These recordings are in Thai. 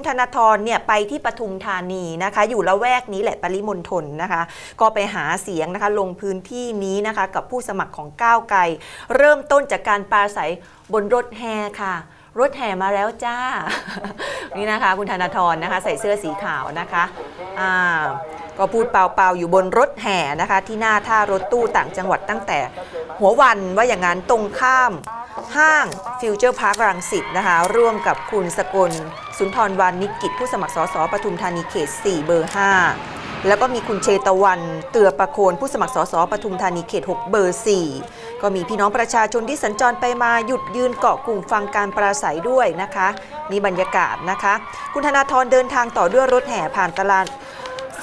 คุณธนาธรเนี่ยไปที่ปทุมธานีนะคะ อยู่ละแวกนี้แหละปริมณฑลนะคะ ก็ไปหาเสียงนะคะลงพื้นที่นี้นะคะกับผู้สมัครของก้าวไกล เริ่มต้นจากการปราศัยบนรถแห่ค่ะรถแห่มาแล้วจ้า นี่นะคะ คุณธนาธรนะคะ ใส่เสื้อสีขาวนะคะ อ่า ก็พูดเปล่าๆ อยู่บนรถแห่นะคะ ที่หน้าท่ารถตู้ต่างจังหวัดตั้งแต่ หัววันว่าอย่างนั้นตรงข้าม ห้างฟิวเจอร์พาร์ครังสิตนะคะ ร่วมกับคุณสกล สุนทรวานิกิจผู้สมัครสสปทุมธานีเขต 4 เบอร์ 5แล้วก็มีคุณเชตวัน เตือประโคนผู้สมัครสสปทุมธานีเขต 6 เบอร์ 4 ก็มีพี่น้องประชาชนที่สัญจรไปมาหยุดยืนเกาะกลุ่มฟังการปราศัยด้วยนะคะ นี่บรรยากาศนะคะ คุณธนาธรเดินทางต่อด้วยรถแห่ผ่านตลาด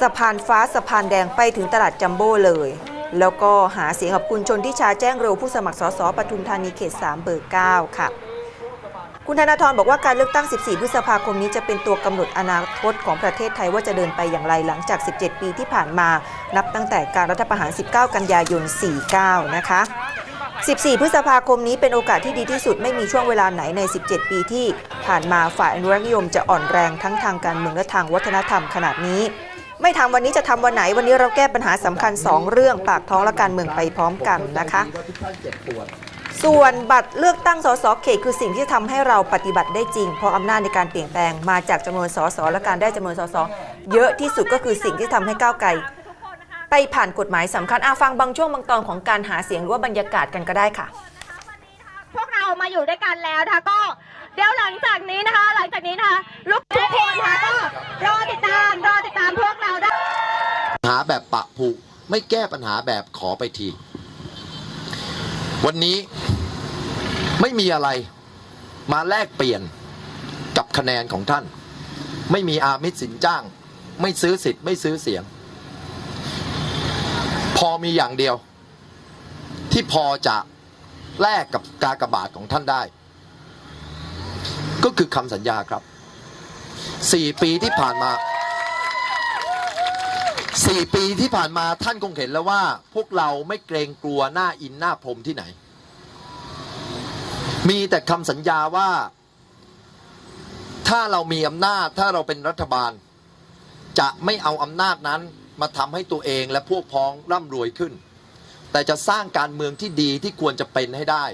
สะพานฟ้าสะพานแดงไปถึงตลาดจัมโบ้เลย แล้วก็หาเสียงกับคุณชนทิชาแจ้งเร็วผู้สมัครสสปทุมธานีเขต 3 เบอร์ 9 ค่ะ คุณธนาธรบอกว่าการเลือกตั้ง 14 พฤษภาคมนี้จะเป็นตัวกำหนดอนาคตของประเทศไทยว่าจะเดินไปอย่างไรหลังจาก 17 ปีที่ผ่านมา นับตั้งแต่การรัฐประหาร 19 กันยายน 49 นะคะ 14 พฤษภาคมนี้เป็นโอกาสที่ดีที่สุดไม่มีช่วงเวลาไหนใน 17 ปีที่ผ่านมาฝ่ายอนุรักษ์นิยมจะอ่อนแรงทั้งทางการเมืองและทางวัฒนธรรมขนาดนี้ ไม่ทำวันนี้จะทำวันไหนวันนี้เราแก้ปัญหาสำคัญ 2 เรื่องปากท้องและการเมืองไปพร้อมกันนะคะส่วนบัตรเลือกตั้งสสเขตคือสิ่งที่ทำให้เราปฏิบัติได้จริง เพราะอำนาจในการเปลี่ยนแปลงมาจากจำนวนสสและการได้จำนวนสสเยอะที่สุดก็คือสิ่งที่ทำให้ก้าวไกลไปผ่านกฎหมายสำคัญอาฟังบางช่วงบางตอนของการหาเสียงหรือว่าบรรยากาศกันก็ได้ค่ะ พวกเรามาอยู่ด้วยกันแล้วนะคะก็ เดี๋ยวหลังจากนี้นะคะ หลังจากนี้นะคะลูกทุกคนนะคะก็รอติดตามรอติดตามพวกเราได้ปัญหาแบบปะผุไม่แก้ปัญหาแบบขอไปที วันนี้ไม่มีอะไรมาแลกเปลี่ยนกับคะแนนของท่าน ไม่มีอามิตสินจ้าง ไม่ซื้อสิทธิ์ไม่ซื้อเสียง พอมีอย่างเดียว ที่พอจะแลกกับกากบาทของท่านได้ ก็คือคำสัญญาครับสี่ปีที่ผ่านมาสี่ปีที่ผ่านมาท่านคงเห็นแล้วว่า พวกเราไม่เกรงกลัวหน้าอินหน้าพรมที่ไหน มีแต่คำสัญญาว่า ถ้าเรามีอำนาจถ้าเราเป็นรัฐบาล จะไม่เอาอำนาจนั้นมาทำให้ตัวเองและพวกพ้องร่ำรวยขึ้น แต่จะสร้างการเมืองที่ดีที่ควรจะเป็นให้ได้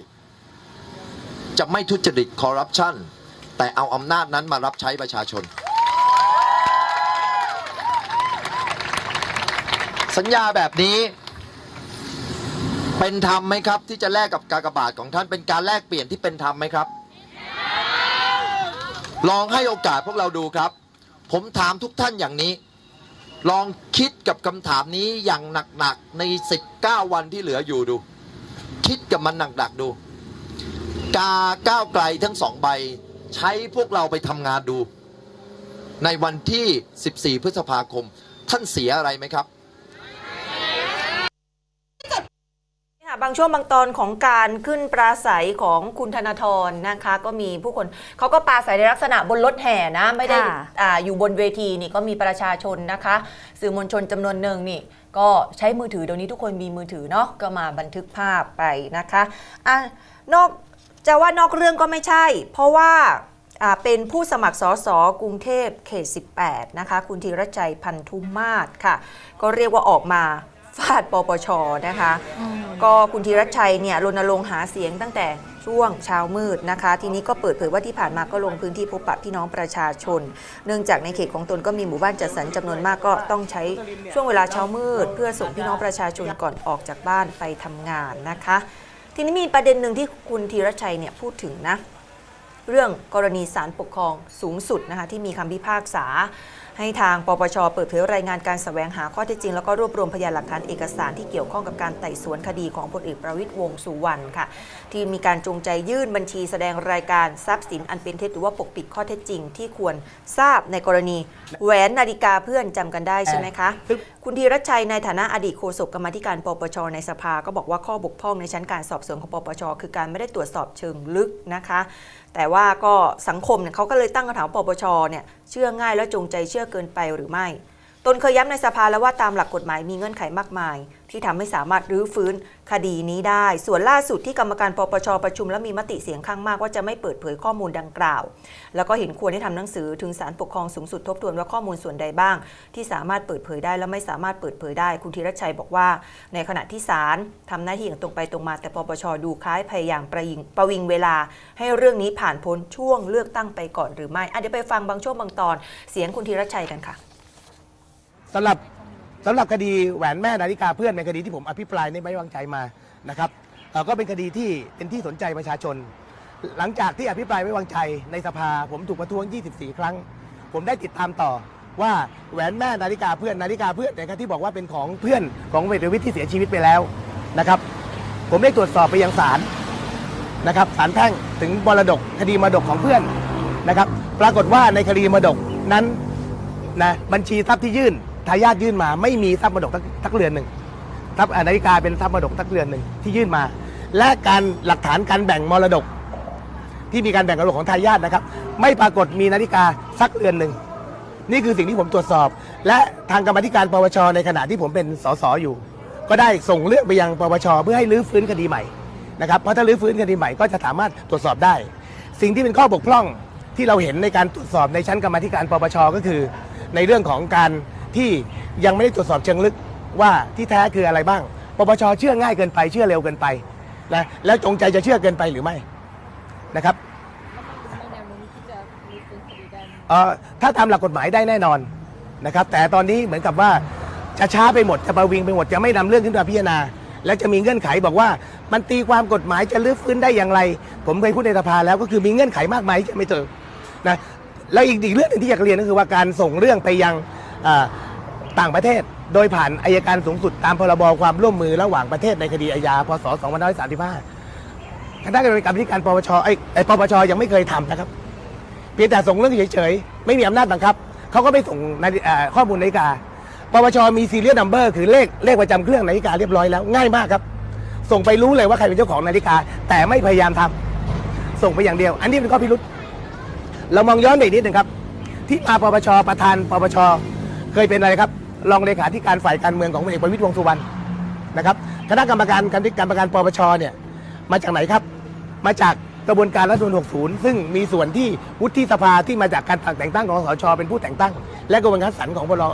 จะไม่ทุจริตคอร์รัปชัน แต่เอาอำนาจนั้นมารับใช้ประชาชน สัญญาแบบนี้ เป็นธรรมไหมครับ ที่จะแลกกับกากบาทของท่านเป็นการแลกเปลี่ยนที่เป็นธรรมไหมครับ ลองให้โอกาสพวกเราดูครับ ผมถามทุกท่านอย่างนี้ ลองคิดกับคำถามนี้อย่างหนักๆใน 19 วันที่เหลืออยู่ดู คิดกับมันหนักๆดูกาก้าวไกลทั้งสองใบ ใช้พวกเราไปทำงานดู ในวันที่ 14 พฤษภาคม ท่านเสียอะไรไหมครับค่ะบางช่วงบางตอนของการขึ้นปราศัยของคุณธนาธรนะคะ ก็มีผู้คนเขาก็ปราศัยในลักษณะบนรถแห่นะ ไม่ได้ค่ะอาอยู่บนเวทีนี่ก็มีประชาชนนะคะ สื่อมวลชนจำนวนหนึ่งนี่ ก็ใช้มือถือเดี๋ยวนี้ทุกคนมีมือถือเนาะก็มาบันทึกภาพไปนะคะอะนอก จะว่านอกเรื่องก็ไม่ใช่ เพราะว่าอ่าเป็นผู้สมัครสสกรุงเทพเขต 18 นะคะ คุณธีรชัยพันธุมาศค่ะ ก็เรียกว่าออกมาฟาดปปชนะคะ ก็คุณธีรชัยเนี่ยรณรงค์หาเสียงตั้งแต่ช่วงเช้ามืดนะคะ ทีนี้ก็เปิดเผยว่าที่ผ่านมาก็ลงพื้นที่พบปะพี่น้องประชาชน เนื่องจากในเขตของตนก็มีหมู่บ้านจัดสรรจำนวนมากก็ต้องใช้ช่วงเวลาเช้ามืด เพื่อส่งพี่น้องประชาชนก่อนออกจากบ้านไปทำงานนะคะ ทีนี้มีประเด็นหนึ่งที่คุณธีรชัยเนี่ยพูดถึงนะ เรื่องกรณีศาลปกครองสูงสุดนะคะที่มีคำพิพากษา ให้ทางปปชเปิดเผยรายงานการแสวงหาข้อเท็จจริง แล้วก็รวบรวมพยานหลักฐานเอกสารที่เกี่ยวข้องกับการไต่สวนคดีของพลเอกประวิตยวงษ์สุวรรณค่ะ ที่มีการจงใจยื่นบัญชีแสดงรายการทรัพย์สินอันเป็นเท็จหรือว่าปกปิดข้อเท็จจริง ที่ควรทราบในกรณีแหวนนาฬิกาเพื่อนจำกันได้ใช่ไหมคะ คุณธีรชัยในฐานะอดีตโฆษกกรรมาธิการปปชในสภาก็บอกว่าข้อบกพร่องในชั้นการสอบสวนของปปชคือการไม่ได้ตรวจสอบเชิงลึกนะคะ แต่ว่าก็สังคมเนี่ยเขาก็เลยตั้งคำถามว่าปปชเนี่ยเชื่อง่ายและจงใจเชื่อเกินไปหรือไม่ ตนเคยย้ำในสภาแล้วว่าตามหลักกฎหมายมีเงื่อนไขมากมาย ที่ทำให้สามารถรื้อฟื้นคดีนี้ได้ ส่วนล่าสุดที่กรรมการปปชประชุมและมีมติเสียงข้างมากว่าจะไม่เปิดเผยข้อมูลดังกล่าว แล้วก็เห็นควรให้ทำหนังสือถึงศาลปกครองสูงสุดทบทวนว่าข้อมูลส่วนใดบ้าง ที่สามารถเปิดเผยได้และไม่สามารถเปิดเผยได้ คุณธีรชัยบอกว่า ในขณะที่ศาลทำหน้าที่อย่างตรงไปตรงมา แต่ปปชดูคล้ายพยายามประยิงประวิงเวลา ให้เรื่องนี้ผ่านพ้นช่วงเลือกตั้งไปก่อนหรือไม่อะเดี๋ยวไปฟังบางช่วงบางตอน เสียงคุณธีรชัยกันค่ะ สำหรับสำหรับคดีแหวนแม่นาฬิกาเพื่อนเป็นคดีที่ผมอภิปรายในไม่วางใจมานะครับเอ่อก็เป็นคดีที่เป็นที่สนใจประชาชน หลังจากที่อภิปรายไม่วางใจในสภา ผมถูกประท้วง 24 ครั้ง ผมได้ติดตามต่อว่าแหวนแม่นาฬิกาเพื่อนนาฬิกาเพื่อนนะครับที่บอกว่าเป็นของเพื่อนของเวทวิทย์ที่เสียชีวิตไปแล้วนะครับ ผมได้ตรวจสอบไปยังศาลนะครับศาลแพ่งถึงมรดกคดีมรดกของเพื่อนนะครับ ปรากฏว่าในคดีมรดกนั้นนะบัญชีทรัพย์ที่ยื่น ทายาทยื่นมาไม่มีทรัพย์มรดกทักเรือนหนึ่งทรัพย์นาฬิกาเป็นทรัพย์มรดกทักเรือนหนึ่งที่ยื่นมา และการหลักฐานการแบ่งมรดก ที่มีการแบ่งมรดกของทายาทนะครับ ไม่ปรากฏมีนาฬิกาสักเรือนหนึ่งนี่คือสิ่งที่ผมตรวจสอบ และทางกรรมธิการปปชในขณะที่ผมเป็นสสอยู่ ก็ได้ส่งเรื่องไปยังปปชเพื่อให้รื้อฟื้นคดีใหม่นะครับเพราะถ้ารื้อฟื้นคดีใหม่ก็จะสามารถตรวจสอบได้ สิ่งที่เป็นข้อบกพร่องที่เราเห็นในการตรวจสอบในชั้นกรรมธิการปปชก็คือ ในเรื่องของการ ที่ยังไม่ได้ตรวจสอบเชิงลึกว่าที่แท้คืออะไรบ้าง ปปชเชื่อง่ายเกินไปเชื่อเร็วเกินไปนะแล้วจงใจจะเชื่อเกินไปหรือไม่นะครับเอ่อถ้าตาหลักกฎหมายได้แน่นอนนะครับ แต่ตอนนี้เหมือนกับว่าจะช้าไปหมดจะประวิงไปหมดจะไม่นำเรื่องขึ้นมาพิจารณา และจะมีเงื่อนไขบอกว่ามันตีความกฎหมายจะรื้อฟื้นได้อย่างไร ผมเคยพูดในสภาแล้วก็คือมีเงื่อนไขมากมายที่จะไม่เจอนะแล้วอีกอีกเรื่องหนึงที่อยากเรียนก็คือว่าการส่งเรื่องไปยัง ต่างประเทศ โดยผ่านอายการสูงสุดตามพรบความร่วมมือระหว่างประเทศในคดีอาญาพศ 2535คณะกรรมการการปปชไอ้ปปชยังไม่เคยทำนะครับ เพียงแต่ส่งเรื่องเฉยๆ ไม่มีอำนาจบังคับ เขาก็ไม่ส่งข้อมูลนาฬิกาปปชมีซีเรียลนัมเบอร์คือเลขเลขประจำเครื่องนาฬิกาเรียบร้อยแล้วง่ายมากครับ ส่งไปรู้เลยว่าใครเป็นเจ้าของนาฬิกา แต่ไม่พยายามทำส่งไปอย่างเดียว อันนี้เป็นข้อพิรุษเรามองย้อนไปนิดหนึ่งครับ ที่มาปปชประธานปปช เคยเป็นอะไรครับรองเลขาธิการฝ่ายการเมืองของพลเอกประวิตรวงสุวรรณนะครับคณะกรรมการการการประกันปปชเนี่ยมาจากไหนครับ มาจากกระบวนการรัฐธรรมนูญ60 ซึ่งมีส่วนที่วุฒิสภาที่มาจากการแต่งตั้งของสชเป็นผู้แต่งตั้ง และกระบวนการสรรของพร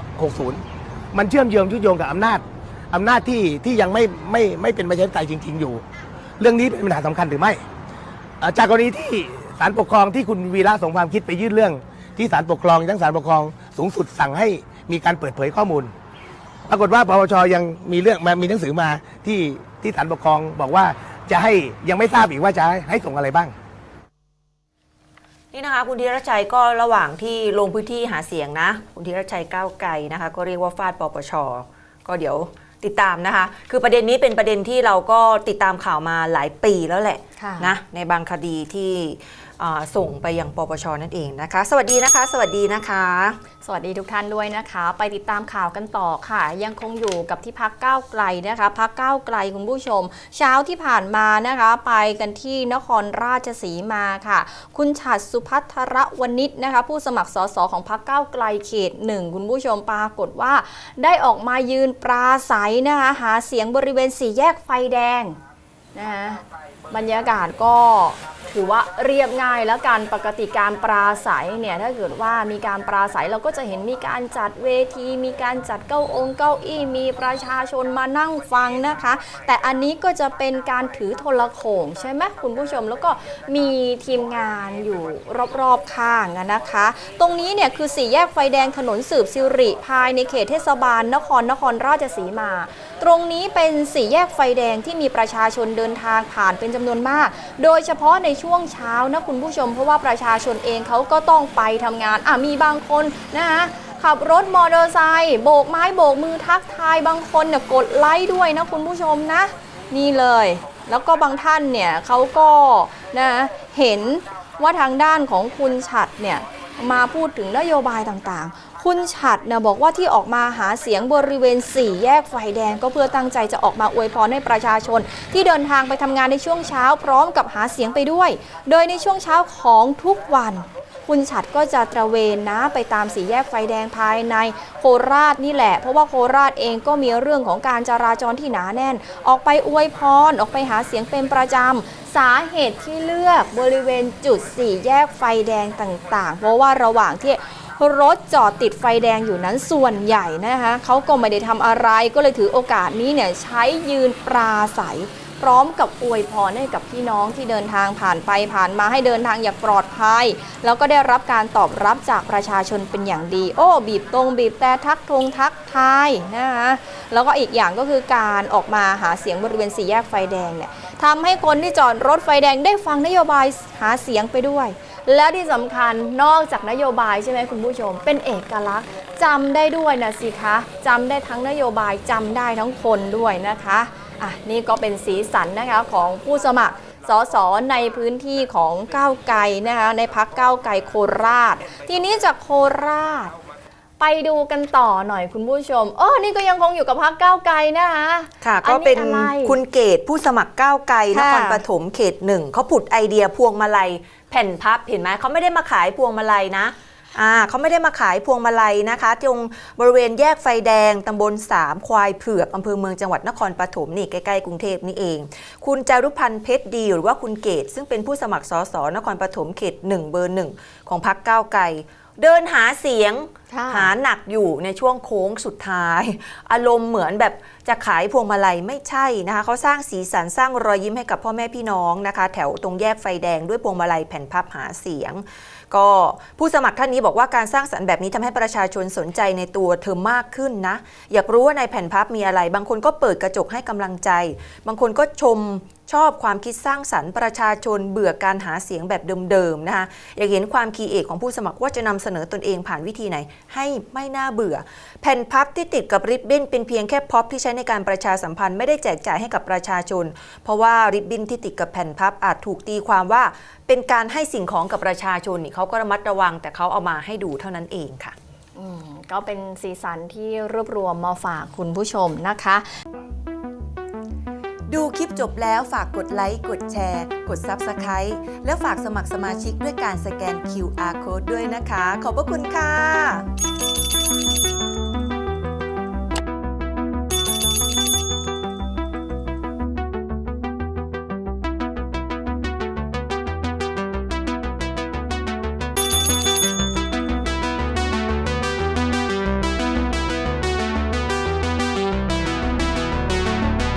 60 มันเชื่อมโยงชุดโยงกับอำนาจอำนาจที่ที่ยังไม่ไม่ไม่เป็นประชาธิปไตยจริง ๆ อยู่ เรื่องนี้เป็นปัญหาสำคัญหรือไม่ จากกรณีที่ศาลปกครองที่คุณวีระสงความคิดไปยื่นเรื่อง ที่ศาลปกครองทั้งศาลปกครองสูงสุดสั่งให้ มีการเปิดเผยข้อมูล ปรากฏว่าปปชยังมีเรื่องมามีหนังสือมาที่ที่ศาลปกครองบอกว่าจะให้ยังไม่ทราบอีกว่าจะให้ส่งอะไรบ้าง นี่นะคะคุณธีรชัยก็ระหว่างที่ลงพื้นที่หาเสียงนะ คุณธีรชัยก้าวไกลนะคะ ก็เรียกว่าฟาดปปชก็เดี๋ยวติดตามนะคะ คือประเด็นนี้เป็นประเด็นที่เราก็ติดตามข่าวมาหลายปีแล้วแหละค่ะนะในบางคดีที่อ่า ส่งไปยังปปชนั่นเองนะคะ สวัสดีนะคะ สวัสดีนะคะ สวัสดีทุกท่านด้วยนะคะ ไปติดตามข่าวกันต่อค่ะ ยังคงอยู่กับที่พักก้าวไกลนะคะพักก้าวไกลคุณผู้ชม เช้าที่ผ่านมานะคะ ไปกันที่นครราชสีมาค่ะ คุณฉัดสุพัทรวณิชนะคะ ผู้สมัครสสของพักก้าวไกลเขตหนึ่งคุณผู้ชมปรากฏว่า ได้ออกมายืนปราศัยนะคะหาเสียงบริเวณสี่แยกไฟแดงนะคะบรรยากาศก็ ถือว่าเรียบง่ายแล้วการปกติการปราศัยเนี่ยถ้าเกิดว่ามีการปราศัยเราก็จะเห็นมีการจัดเวที มีการจัดเก้าองค์เก้าอี้มีประชาชนมานั่งฟังนะคะ แต่อันนี้ก็จะเป็นการถือโทรโขงใช่ไหมคุณผู้ชมแล้วก็มีทีมงานอยู่รอบๆข้างนะคะ ตรงนี้เนี่ยคือสี่แยกไฟแดงถนนสืบสิริภายในเขตเทศบาลนครนครราชสีมา ตรงนี้เป็นสี่แยกไฟแดงที่มีประชาชนเดินทางผ่านเป็นจำนวนมาก โดยเฉพาะในช่วงเช้านะคุณผู้ชม เพราะว่าประชาชนเองเขาก็ต้องไปทำงานอะมีบางคนนะคะขับรถมอเตอร์ไซค์โบกไม้โบกมือทักทายบางคนเนี่ยกดไลค์ด้วยนะคุณผู้ชมนะ นี่เลย แล้วก็บางท่านเนี่ยเขาก็นะเห็นว่าทางด้านของคุณฉัดเนี่ยมาพูดถึงนโยบายต่างๆ คุณฉัดเนี่ยบอกว่าที่ออกมาหาเสียงบริเวณ 4 แยกไฟแดง ก็เพื่อตั้งใจจะออกมาอวยพรให้ประชาชน ที่เดินทางไปทำงานในช่วงเช้าพร้อมกับหาเสียงไปด้วย โดยในช่วงเช้าของทุกวันคุณฉัดก็จะตระเวนนะไปตามสีแยกไฟแดงภายในโคราชนี่แหละ เพราะว่าโคราชเองก็มีเรื่องของการจราจรที่หนาแน่น ออกไปอวยพรออกไปหาเสียงเป็นประจำ สาเหตุที่เลือกบริเวณจุดสี่แยกไฟแดงต่างๆ เพราะว่าระหว่างที่ รถจอดติดไฟแดงอยู่นั้นส่วนใหญ่นะคะเขาก็ไม่ได้ทำอะไรก็เลยถือโอกาสนี้เนี่ยใช้ยืนปราศัย พร้อมกับอวยพรให้กับพี่น้องที่เดินทางผ่านไปผ่านมาให้เดินทางอย่างปลอดภัย แล้วก็ได้รับการตอบรับจากประชาชนเป็นอย่างดี โอ้บีบตรงบีบแต่ทักทงทักทายนะคะแล้วก็อีกอย่างก็คือการออกมาหาเสียงบริเวณสี่แยกไฟแดงเนี่ยทำให้คนที่จอดรถไฟแดงได้ฟังนโยบายหาเสียงไปด้วย และที่สำคัญนอกจากนโยบายใช่ไหมคุณผู้ชม เป็นเอกลักษณ์จำได้ด้วยนะสิคะจำได้ทั้งนโยบายจำได้ทั้งคนด้วยนะคะอะนี่ก็เป็นสีสันนะคะของผู้สมัครสสในพื้นที่ของก้าวไกลนะคะในพักก้าวไกลโคราช ทีนี้จากโคราช ไปดูกันต่อหน่อยคุณผู้ชมเออนี่ก็ยังคงอยู่กับพักก้าวไกลนะคะค่ะอัก็เป็นอะไรคุณเกตผู้สมัครก้าวไกลนค่ะครปฐมเขตหนึ่งเขาผุดไอเดียพวงมาลัย แผ่นพับเห็นไหมเขาไม่ได้มาขายพวงมาลัยนะอ่าเขาไม่ได้มาขายพวงมาลัยนะคะตรงบริเวณแยกไฟแดงตำบลสามควายเผือกอำเภอเมืองจังหวัดนครปฐมนี่ใกล้ๆกรุงเทพนี่เอง คุณจารุพันธ์เพชรดีหรือว่าคุณเกต ซึ่งเป็นผู้สมัครสสนครปฐมเขตหนึ่งเบอร์หนึ่งของพรรคก้าวไกลเดินหาเสียงค่ะหาหนักอยู่ในช่วงโค้งสุดท้าย อารมณ์เหมือนแบบ จะขายพวงมาลัยไม่ใช่นะคะเขาสร้างสีสันสร้างรอยยิ้มให้กับพ่อแม่พี่น้องนะคะ แถวตรงแยกไฟแดงด้วยพวงมาลัยแผ่นพับหาเสียง ก็ผู้สมัครท่านนี้บอกว่าการสร้างสรรค์แบบนี้ทำให้ประชาชนสนใจในตัวเธอมากขึ้นนะ อยากรู้ว่าในแผ่นพับมีอะไร บางคนก็เปิดกระจกให้กำลังใจ บางคนก็ชมชอบความคิดสร้างสรรค์ประชาชนเบื่อการหาเสียงแบบเดิมๆนะคะอยากเห็นความคีเอทของผู้สมัครว่าจะนำเสนอตนเองผ่านวิธีไหน ให้ไม่น่าเบื่อ แผ่นพับที่ติดกับริบบิ้นเป็นเพียงแค่พ็อปที่ใช้ในการประชาสัมพันธ์ไม่ได้แจกจ่ายให้กับประชาชน เพราะว่าริบบิ้นที่ติดกับแผ่นพับอาจถูกตีความว่า เป็นการให้สิ่งของกับประชาชนนี่เขาก็ระมัดระวัง แต่เขาเอามาให้ดูเท่านั้นเองค่ะอืมก็เป็นสีสันที่รวบรวมมาฝากคุณผู้ชมนะคะ ดูคลิปจบแล้วฝากกดไลค์ กดแชร์ กด Subscribe และฝากสมัครสมาชิกด้วยการสแกน QR Code ด้วยนะคะ ขอบพระคุณค่ะ